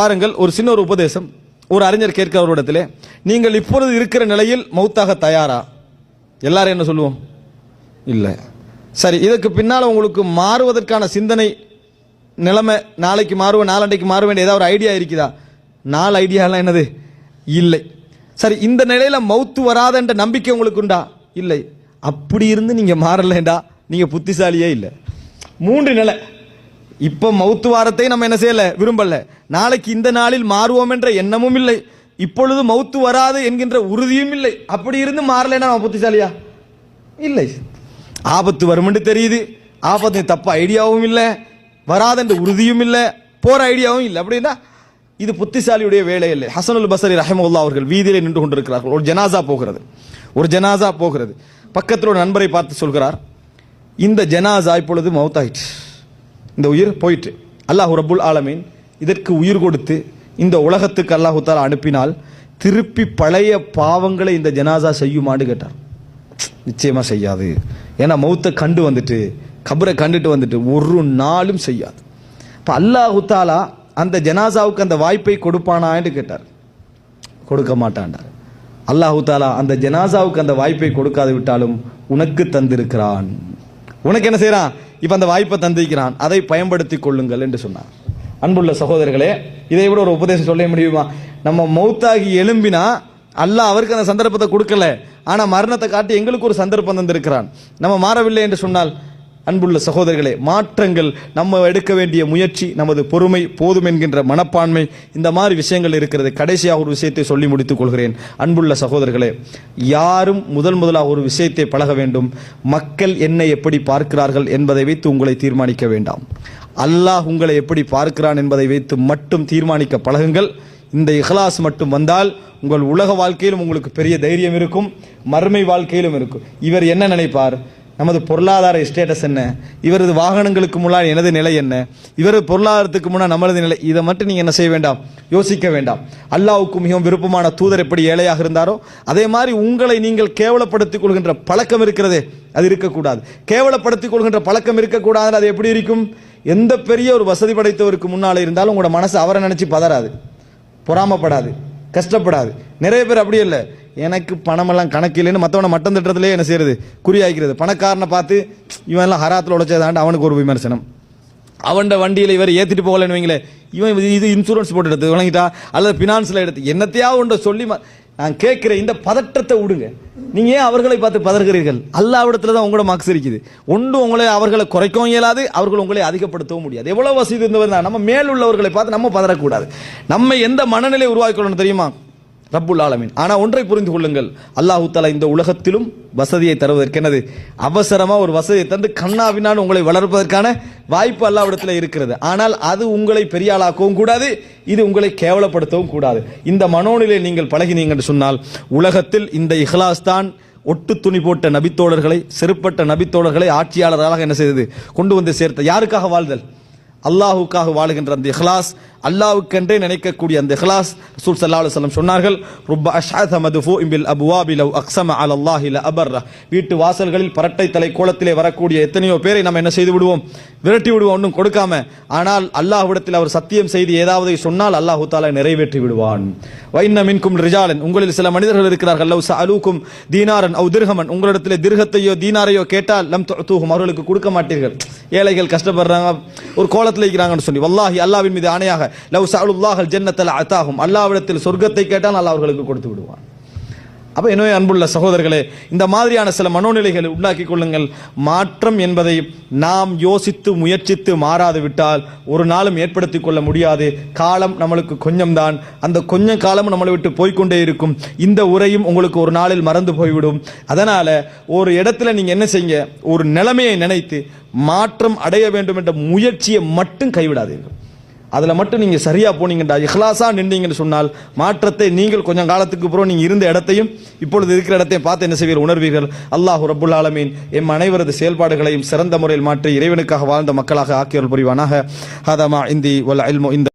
பாருங்கள் ஒரு சின்ன ஒரு உபதேசம். ஒரு அறிஞர் கேட்கிறவரிடத்திலே நீங்கள் இப்பொழுது இருக்கிற நிலையில் மௌத்தாக தயாரா? எல்லாரும் என்ன சொல்லுவோம்? இல்லை. சரி இதற்கு பின்னால் உங்களுக்கு மாறுவதற்கான சிந்தனை நிலைமை நாளைக்கு மாறுவேன் நாளண்டைக்கு மாற வேண்டிய ஏதாவது ஒரு ஐடியா இருக்குதா? நாலு ஐடியாலாம் என்னது? இல்லை. சரி இந்த நிலையில் மௌத்து வராதன்ற நம்பிக்கை உங்களுக்கு உண்டா? இல்லை. அப்படி இருந்து நீங்கள் மாறலைண்டா நீங்கள் புத்திசாலியே இல்லை. மூன்று நிலை. இப்ப மௌத்து வாரத்தை நம்ம என்ன செய்யல? விரும்பல. நாளைக்கு இந்த நாளில் மாறுவோம் என்ற எண்ணமும் இல்லை. இப்பொழுது மௌத்து வராது என்கின்ற உறுதியும் இல்லை. அப்படி இருந்து மாறலைன்னா நம்ம புத்திசாலியா? இல்லை. ஆபத்து வரும்னு தெரியுது. ஆபத்து தப்பு ஐடியாவும் இல்லை. வராதென்ற உறுதியும் இல்லை. போற ஐடியாவும் இல்லை. அப்படின்னா இது புத்திசாலியுடைய வேலை இல்லை. ஹசனுல் பசரி ரஹமுல்லா அவர்கள் வீதியில் நின்று கொண்டிருக்கிறார்கள். ஒரு ஜனாசா போகிறது. ஒரு ஜனாசா போகிறது. பக்கத்தில் ஒரு நண்பரை பார்த்து சொல்கிறார். இந்த ஜனாசா இப்பொழுது மௌத்தாயிற்று இந்த உயிர் போயிட்டு அல்லாஹ் ரபுல் ஆலமீன் இதற்கு உயிர் கொடுத்து இந்த உலகத்துக்கு அல்லாஹு தாலா அனுப்பினால் திருப்பி பழைய பாவங்களை இந்த ஜனாசா செய்யுமான்னு கேட்டார். நிச்சயமாக செய்யாது. ஏன்னா மௌத்தை கண்டு வந்துட்டு கபரை கண்டுட்டு வந்துட்டு ஒரு நாளும் செய்யாது. இப்போ அல்லாஹு தாலா அந்த ஜனாசாவுக்கு அந்த வாய்ப்பை கொடுப்பானான்னு கேட்டார். கொடுக்க மாட்டான்டார். அல்லாஹு தாலா அந்த ஜனாசாவுக்கு அந்த வாய்ப்பை கொடுக்காது விட்டாலும் உனக்கு தந்திருக்கிறான். உனக்கு என்ன செய்கிறான் இப்போ அந்த வாய்ப்பை தந்திருக்கிறான். அதை பயன்படுத்தி கொள்ளுங்கள் என்று சொன்னார் அன்புள்ள சகோதரர்களே இதை விட ஒரு உபதேசம் சொல்ல முடியுமா? நம்ம மௌத்தாகி எழும்பினா அல்லாஹ் அவருக்கு அந்த சந்தர்ப்பத்தை கொடுக்கல. ஆனால் மரணத்தை காட்டி எங்களுக்கு ஒரு சந்தர்ப்பம் தந்திருக்கிறான். நம்ம மாறவில்லை என்று சொன்னால் அன்புள்ள சகோதரர்களே மாற்றங்கள் நம்ம எடுக்க வேண்டிய முயற்சி நமது பொறுமை போதும் என்கின்ற மனப்பான்மை இந்த மாதிரி விஷயங்கள் இருக்கிறது. கடைசியாக ஒரு விஷயத்தை சொல்லி முடித்துக் கொள்கிறேன். அன்புள்ள சகோதரர்களே யாரும் முதல் முதலாக ஒரு விஷயத்தை பழக வேண்டும். மக்கள் என்னை எப்படி பார்க்கிறார்கள் என்பதை வைத்து உங்களை தீர்மானிக்க வேண்டாம். அல்லாஹ் உங்களை எப்படி பார்க்கிறான் என்பதை வைத்து மட்டும் தீர்மானிக்க பழகுங்கள். இந்த இஹ்லாஸ் மட்டும் வந்தால் உங்கள் உலக வாழ்க்கையிலும் உங்களுக்கு பெரிய தைரியம் இருக்கும் மறுமை வாழ்க்கையிலும் இருக்கும். இவர் என்ன நினைப்பார்? நமது பொருளாதார ஸ்டேட்டஸ் என்ன? இவரது வாகனங்களுக்கு முன்னால் எனது நிலை என்ன? இவரது பொருளாதாரத்துக்கு முன்னால் நமது நிலை இதை மட்டும் நீங்கள் என்ன செய்ய வேண்டாம்? யோசிக்க வேண்டாம். அல்லாவுக்கு மிகவும் விருப்பமான தூதர் எப்படி ஏழையாக இருந்தாரோ அதே மாதிரி உங்களை நீங்கள் கேவலப்படுத்திக் கொள்கின்ற பழக்கம் இருக்கிறதே அது இருக்கக்கூடாது. கேவலப்படுத்திக் கொள்கின்ற பழக்கம் இருக்கக்கூடாது அது எப்படி இருக்கும்? எந்த பெரிய ஒரு வசதி படைத்தவருக்கு முன்னால் இருந்தாலும் உங்களோட மனசு அவரை நினச்சி பதறாது. பொறாமப்படாது. கஷ்டப்படாது. நிறைய பேர் அப்படி இல்லை. எனக்கு பணமெல்லாம் கணக்கு இல்லைன்னு மற்றவனை மட்டம் திட்டத்திலே என்ன செய்யறது? குறியாய்க்கிறது பணக்காரனை பார்த்து இவன் எல்லாம் ஹராத்தில் உழைச்சதாண்டு அவனுக்கு ஒரு விமர்சனம். அவன்ட வண்டியில் இவர் ஏற்றிட்டு போகலன்னு வைங்களே இவன் இது- இது இன்சூரன்ஸ் போட்டு எடுத்து வழங்கிட்டா? அல்லது ஃபினான்ஸில் எடுத்து என்னத்தையாவது ஒன்றை சொல்லி ம- நான் கேட்குறேன் இந்த பதற்றத்தை விடுங்க. நீங்கள் ஏன் அவர்களை பார்த்து பதறுகிறீர்கள்? அல்லாவிடத்துல தான் உங்களோட மார்க்ஸ் இருக்குது. ஒன்று உங்களை அவர்களை குறைக்கவும் இயலாது அவர்கள் உங்களை அதிகப்படுத்தவும் முடியாது. எவ்வளோ வசதி இருந்தவர் தான். நம்ம மேல் உள்ளவர்களை பார்த்து நம்ம பதறக்கூடாது. நம்ம எந்த மனநிலை உருவாக்கணும்னு தெரியுமா? ரப்புல் ஆலமின். ஆனால் ஒன்றை புரிந்து கொள்ளுங்கள். அல்லாஹு தாலா இந்த உலகத்திலும் வசதியை தருவதற்கு என்னது? ஒரு வசதியை தந்து கண்ணாவினால் உங்களை வளர்ப்பதற்கான வாய்ப்பு அல்லாவிடத்தில் இருக்கிறது. ஆனால் அது உங்களை பெரிய ஆளாக்கவும் கூடாது. இது உங்களை கேவலப்படுத்தவும் கூடாது. இந்த மனோநிலை நீங்கள் பழகினீங்க என்று சொன்னால் உலகத்தில் இந்த இஹ்லாஸ் தான் ஒட்டு துணி போட்ட நபித்தோழர்களை செருப்பட்ட நபித்தோழர்களை ஆட்சியாளர்களாக என்ன செய்தது? கொண்டு வந்து சேர்த்த. யாருக்காக வாழ்தல்? அல்லாஹுக்காக வாழுகின்ற அந்த இஹ்லாஸ் அல்லாஹ்வுக்கென்றே நினைக்கக்கூடிய அந்த இஹ்லாஸ் ரசூல் சல்லா அலுவலம் சொன்னார்கள் ருப்ப அஷாத் மதுஃபூஇன் இம்பில் அப்வாபி லவ் அக்ஸம அல் அல்லாஹ் ல அபர்ரா வீட்டு வாசல்களில் பரட்டை தலை கோலத்திலே வரக்கூடிய எத்தனையோ பேரை நம்ம என்ன செய்து விடுவோம்? விரட்டி விடுவோம் ஒன்றும் கொடுக்காம. ஆனால் அல்லாஹ்விடத்தில் அவர் சத்தியம் செய்து ஏதாவது சொன்னால் அல்லாஹு தாலா நிறைவேற்றி விடுவான். வைன்ன மின்கும் ரிஜாலன். உங்களில் சில மனிதர்கள் இருக்கிறார்கள். லவ் அலூக்கும் தீனாரன். அவ் திர்ஹமன். உங்களிடத்தில் திர்கத்தையோ தீனாரையோ கேட்டால் லம் தூகும் அவர்களுக்கு கொடுக்க மாட்டீர்கள். ஏழைகள் கஷ்டப்படுறாங்க ஒரு கோலத்தில் இருக்கிறாங்கன்னு சொல்லி. வல்லாஹி அல்லாவின் மீது ஆணையாக லவ் சாலுல்லாஹல் ஜன்னத்தல் அத்தாகும் அல்லாவிடத்தில் சொர்க்கத்தை கேட்டால் அல்லாஹ் அவர்களுக்கு கொடுத்து விடுவான். அப்போ எனவே அன்புள்ள சகோதரர்களே இந்த மாதிரியான சில மனோநிலைகளை உண்டாக்கி கொள்ளுங்கள். மாற்றம் என்பதை நாம் யோசித்து முயற்சித்து மாறாது விட்டால் ஒரு நாளும் ஏற்படுத்தி கொள்ள முடியாது. காலம் நம்மளுக்கு கொஞ்சம்தான். அந்த கொஞ்சம் காலமும் நம்மளை விட்டு போய்க்கொண்டே இருக்கும். இந்த உரையும் உங்களுக்கு ஒரு நாளில் மறந்து போய்விடும். அதனால் ஒரு இடத்துல நீங்கள் என்ன செய்யுங்க? ஒரு நிலைமையை நினைத்து மாற்றம் அடைய வேண்டும் என்ற முயற்சியை மட்டும் கைவிடாதீர்கள். அதில் மட்டும் நீங்கள் சரியாக போனீங்கடா இஹ்லாஸாக நின்றீங்கன்னு சொன்னால் மாற்றத்தை நீங்கள் கொஞ்சம் காலத்துக்கு அப்புறம் நீங்கள் இருந்த இடத்தையும் இப்பொழுது இருக்கிற இடத்தையும் பார்த்து என்ன செய்வீர்கள்? உணர்வீர்கள். அல்லாஹ் ரபுல் ஆலமீன் எம் அனைவரது செயல்பாடுகளையும் சிறந்த முறையில் மாற்றி இறைவனுக்காக வாழ்ந்த மக்களாக ஆக்கியல் புரிவானாக. ஹதமா இந்தி வல் இந்த